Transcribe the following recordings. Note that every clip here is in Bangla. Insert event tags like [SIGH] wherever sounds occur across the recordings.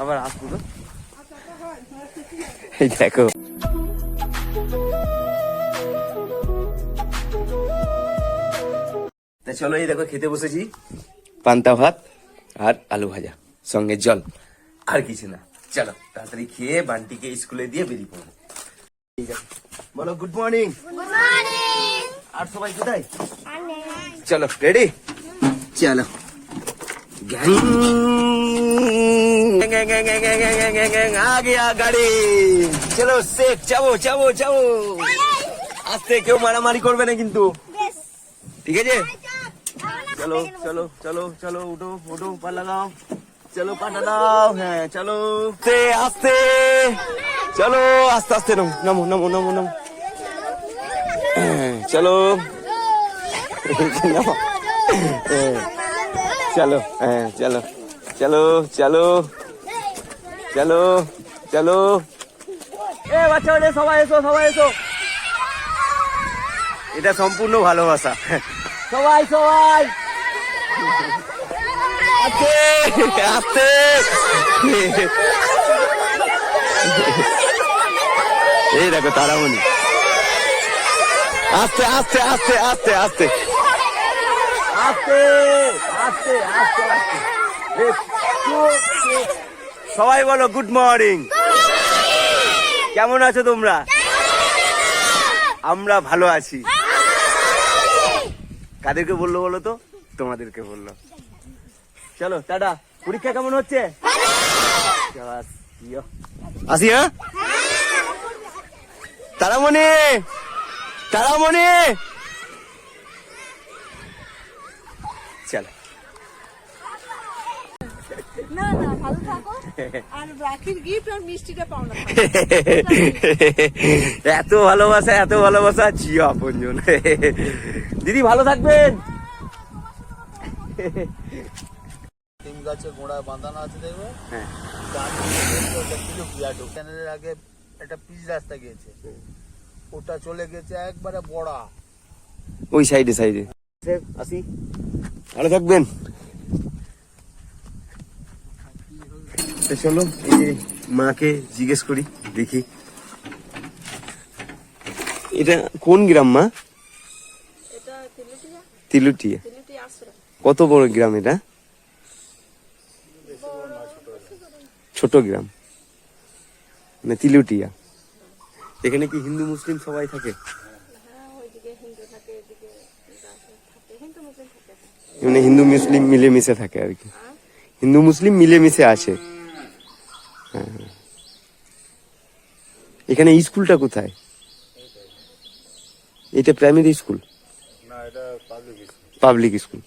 আবার আসব তো এই দেখো তা চলো এই দেখো খেতে বসেছি। পান্তা ভাত আর আলু ভাজা সঙ্গে জল। আর কিছু না। চলো তাড়াতাড়ি খেয়ে বান্টিকে স্কুলে দিয়ে বেরিয়ে পড়ব ঠিক আছে। বলো গুড মর্নিং আর সবাই কোথায়? চলো রেডি চলো। আগে গাড়ি চলো সেফ যাব যাব যাব আস্তে কেউ মারামারি করবে না কিন্তু। ঠিক আছে? চলো চলো চলো চলো উঠো উঠো পা দাও চলো পাটা দাও। হ্যাঁ চলো। আস্তে আস্তে। চলো আস্তে আস্তে নামো নামো নামো নামো। [COUGHS] চলো। চলো। [COUGHS] হ্যাঁ [COUGHS] চলো। চলো। চলো। চলো। চলো। এ বাচ্চা বাচ্চা সবাই এসো সবাই এসো। এটা সম্পূর্ণ ভালোবাসা। [LAUGHS] সবাই সবাই। আস্তে। [LAUGHS] এই দেখো, তারামণি। আস্তে আস্তে আস্তে আস্তে আস্তে। আস্তে আস্তে আস্তে আস্তে। সবাই বলো গুড মর্নিং। কেমন আছো তোমরা? আমরা ভালো আছি। কাদেরকে বলল বলো তো? তোমাদেরকে বলল। চলো টাটা। পরীক্ষা কেমন হচ্ছে। আসি হ্যাঁ? তারামণি! তারামণি! চলো। না না ভালো থাকো। আর রাখির গিফট আর মিষ্টিটা পাও না। এত ভালোবাসা এত ভালোবাসা জিও আপনজন। দিদি ভালো থাকবেন। তিন গাছের গোড়ায় বাঁধানো আছে দেখবে? হ্যাঁ। আগে একটা পিচ রাস্তা গিয়েছে। ওটা চলে গেছে একবারে বড়া। ওই সাইডে সাইডে। আসি। ভালো থাকবেন। চলো এই যে মাকে জিজ্ঞেস করি দেখি। এটা কোন গ্রাম মা? তিলুটিয়া। তিলুটিয়া। তিলুটিয়া আশ্রম। কত বড় গ্রাম এটা? ছোট গ্রাম। মানে তিলুটিয়া। এখানে কি হিন্দু মুসলিম সবাই থাকে? হ্যাঁ মানে হিন্দু মুসলিম মিলেমিশে থাকে আর কি। হিন্দু মুসলিম মিলেমিশে আছে। হ্যাঁ। এখানে স্কুলটা কোথায়? এটা primary school public school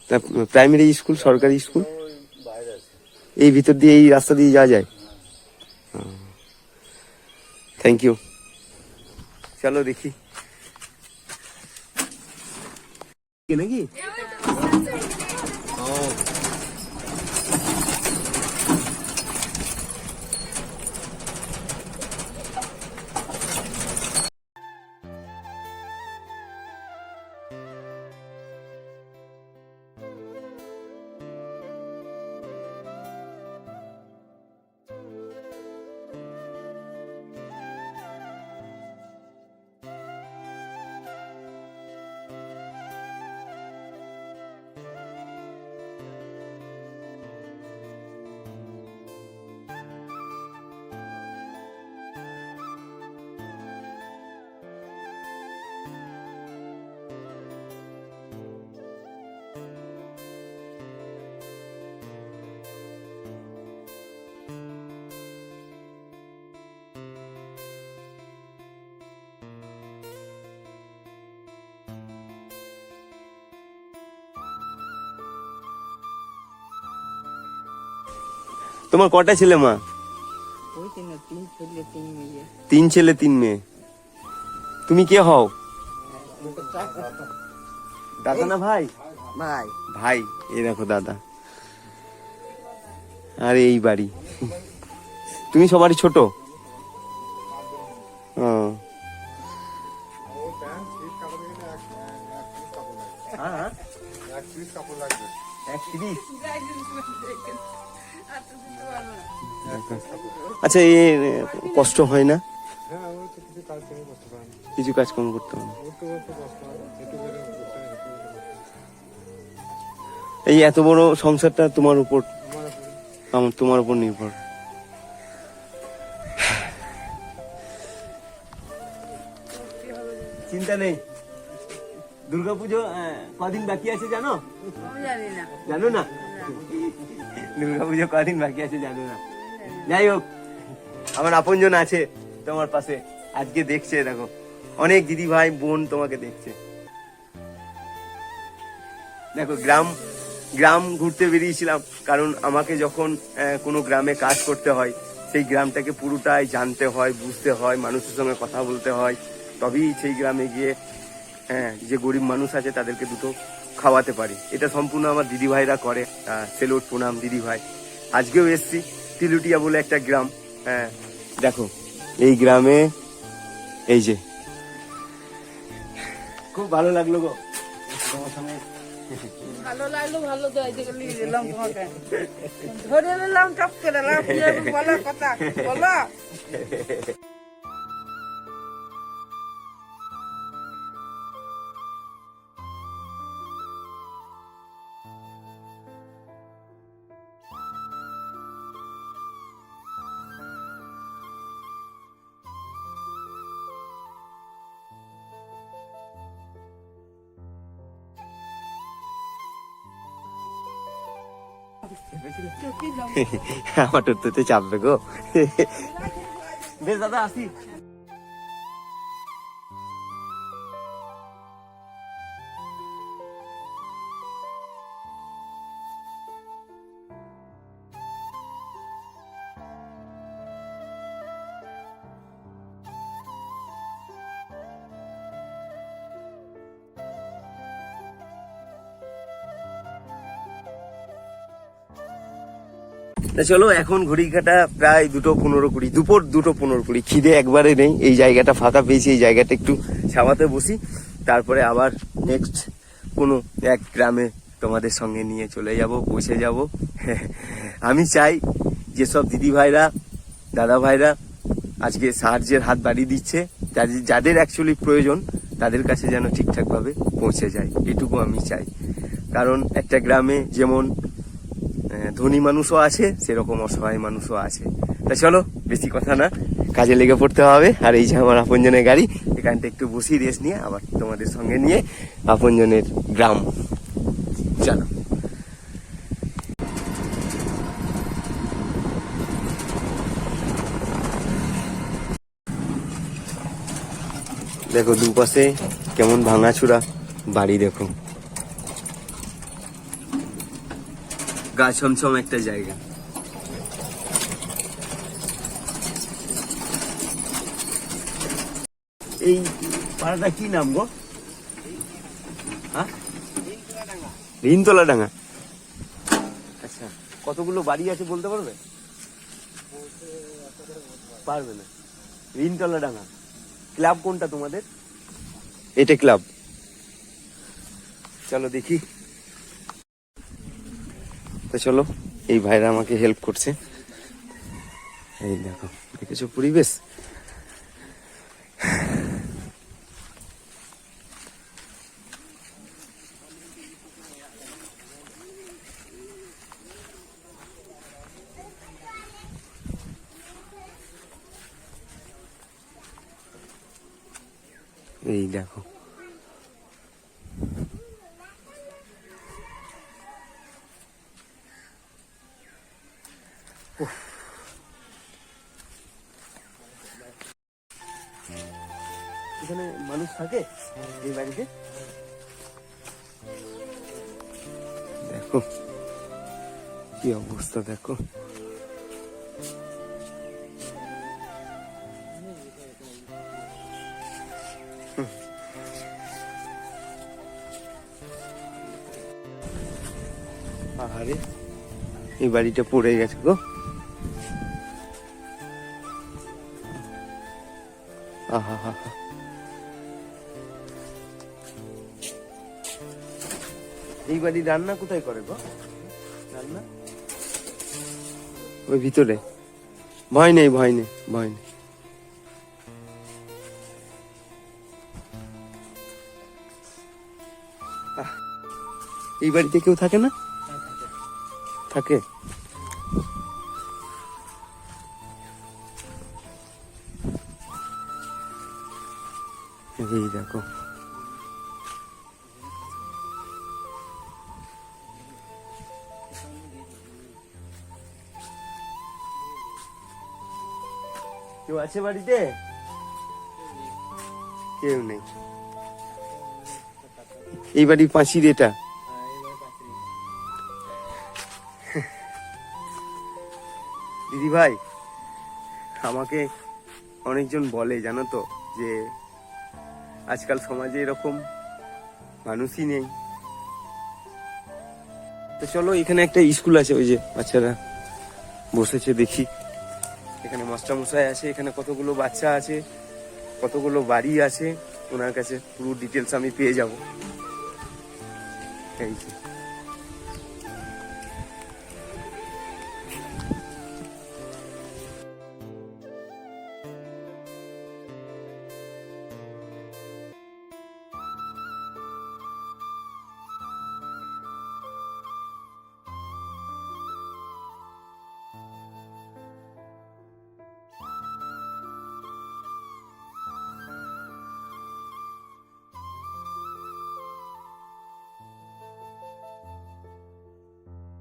primary school সরকারি স্কুল এই ভিতর দিয়ে এই রাস্তা দিয়ে যাওয়া যায়? থ্যাংক ইউ চলো দেখি। নাকি? তোমার কটা ছেলে মা? তিন ছেলে তিন মেয়ে। তুমি কে হও? দাদা না ভাই? ভাই। ভাই এই দেখো দাদা। আর এই বাড়ি। তুমি সবারই ছোট? ও। হ্যাঁ হ্যাঁ। এক তিরিশ আচ্ছা এ কষ্ট হয় না? কিছু কাজ করে করতে কাজকর্ম করতে হবে। এই এত বড় সংসারটা তোমার উপর আমার তোমার উপর নির্ভর। চিন্তা নেই। দুর্গাপুজো কদিন বাকি আছে জানো? জানো না? দুর্গাপুজো কদিন বাকি আছে জানো না। যাই হোক, আমার আপনজন আছে তোমার পাশে। আজকে দেখছে, দেখো। অনেক দিদি ভাই, বোন তোমাকে দেখছে। দেখো, গ্রাম গ্রাম ঘুরতে বেরিয়েছিলাম কারণ আমাকে যখন কোনো গ্রামে কাজ করতে হয়, সেই গ্রামটাকে পুরোটাই জানতে হয়, বুঝতে হয়, মানুষের সঙ্গে কথা বলতে হয়। তবেই সেই গ্রামে গিয়ে হ্যাঁ যে গরিব মানুষ আছে তাদেরকে দুটো খাওয়াতে পারি। এটা সম্পূর্ণ আমার দিদি ভাইরা করে সেলুট প্রণাম দিদি ভাই আজকেও এসছি তিলুটিয়া বলে একটা গ্রাম। হ্যাঁ দেখো, এই গ্রামে, এই যে। খুব ভালো লাগল গো। ভালো লাগল, ভালো তো এদিকে নিয়ে দিলাম তোমাকে। ধরে নিলাম, টপ করে নিলাম দিয়ে কথা, বলো। [LAUGHS] আমার টোটোতে চাপবে গো। বেশ দাদা আসি। তা চলো, এখন ঘড়ি কাটা প্রায় দুটো পনেরো কুড়ি, দুপুর দুটো পনেরো কুড়ি। খিদে একবারে নেই, এই জায়গাটা ফাঁকা পেয়েছি, এই জায়গাটা একটু ছাওয়াতে বসি। তারপরে আবার নেক্সট কোনো এক গ্রামে তোমাদের সঙ্গে নিয়ে চলে যাব, পৌঁছে যাব। [LAUGHS] আমি চাই যেসব দিদি ভাইরা, দাদা ভাইরা আজকে সাহায্যের হাত বাড়িয়ে দিচ্ছে, যাদের- অ্যাকচুয়ালি প্রয়োজন, তাদের কাছে যেন ঠিকঠাকভাবে পৌঁছে যায়, এটুকু আমি চাই। কারণ একটা গ্রামে যেমন ধনী মানুষও আছে, সেরকম অসহায় মানুষও আছে। তা চলো, বেশি কথা না, কাজে লেগে পড়তে হবে। আর এই যে আমার আপনজনের গাড়ি, এখানটা একটু বসি রেস্ট নিয়ে আবার তোমাদের সঙ্গে নিয়ে আপনজনের গ্রাম। চলো। দেখো দুপাশে কেমন ভাঙাচুরা, বাড়ি দেখো। গা ছমছম একটা জায়গা। এই পাড়াটা কি নাম গো? হ্যাঁ? রিনতলা ডাঙ্গা আচ্ছা কতগুলো বাড়ি আছে বলতে পারবে? পারবে না। রিনতলা ডাঙ্গা ক্লাব কোনটা তোমাদের? এটা ক্লাব। চলো দেখি। তো চলো এই ভাইরা আমাকে হেল্প করছে। এই দেখো কিছু পরিবেশ এই দেখো এখানে মানুষ থাকে এই বাড়িতে? দেখো, কি অবস্থা, দেখো। আরে এই বাড়িটা পড়ে গেছে গো। এই বাড়ি রান্না কোথায় করে গো? রান্না? ওই ভিতরে। ভয় নেই ভয় নেই ভয় নেই। এই বাড়িতে কেউ থাকে না? থাকে? কেউ আছে বাড়িতে? কেউ নেই। এই বাড়ি পাঁচির এটা। দিদি ভাই, আমাকে অনেকজন বলে, জানো তো, যে আজকাল সমাজে এরকম মানুষই নেই। তো চলো, এখানে একটা স্কুল আছে, ওই যে বাচ্চারা বসেছে, দেখি। এখানে মাস্টারমশাই আছে, এখানে কতগুলো বাচ্চা আছে, কতগুলো বাড়ি আছে, ওনার কাছে পুরো ডিটেলস আমি পেয়ে যাব থ্যাংক যে।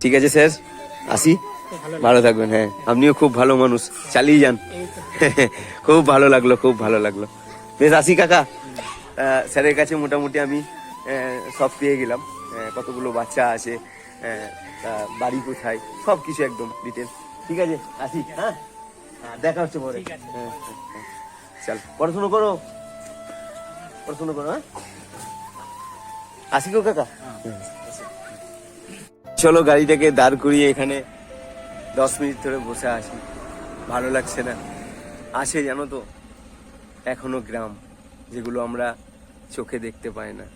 ঠিক আছে স্যার? আসি? ভালো থাকবেন হ্যাঁ। আপনিও খুব ভালো মানুষ। চালিয়ে যান। [LAUGHS] খুব ভালো লাগল খুব ভালো লাগল। বেশ আসি কাকা। স্যারের কাছে মোটামুটি আমি সব পেয়ে গেলাম। কতগুলো বাচ্চা আছে বাড়ি কোথায় সব কিছু একদম ডিটেল ঠিক আছে আসি হ্যাঁ? হ্যাঁ, দেখা হচ্ছে পরে। হ্যাঁ, হ্যাঁ। চল পড়াশুনো করো। পড়াশুনো করো হ্যাঁ? আসি গো কাকা। চলো গাড়িটাকে দাঁড় করিয়ে এখানে দশ মিনিট ধরে বসে আছি। ভালো লাগছে না। আসে জানো তো, এখনও গ্রাম, যেগুলো আমরা চোখে দেখতে পাই না।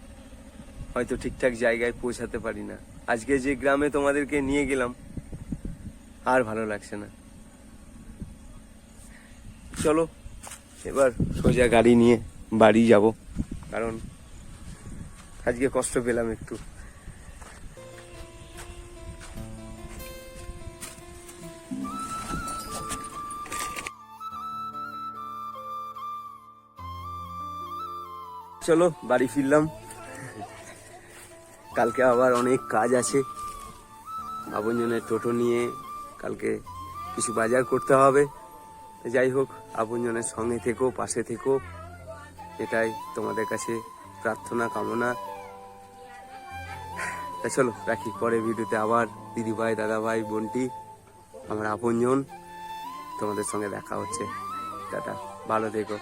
হয়তো ঠিকঠাক জায়গায় পৌঁছাতে পারি না। আজকে যে গ্রামে তোমাদেরকে নিয়ে গেলাম, আর ভালো লাগছে না। চলো, এবার সোজা গাড়ি নিয়ে বাড়ি যাব, কারণ আজকে কষ্ট পেলাম একটু। চলো, বাড়ি ফিরলাম। কালকে আবার অনেক কাজ আছে। আপনজনের টোটো নিয়ে কালকে কিছু বাজার করতে হবে। যাই হোক, আপনজনের সঙ্গে থেকো, পাশে থেকো। এটাই তোমাদের কাছে প্রার্থনা, কামনা। তা চলো, রাখি। পরে ভিডিওতে আবার দিদি ভাই দাদা ভাই বোনটি, আমার আপনজন। তোমাদের সঙ্গে দেখা হচ্ছে। টাটা। ভালো থেকো।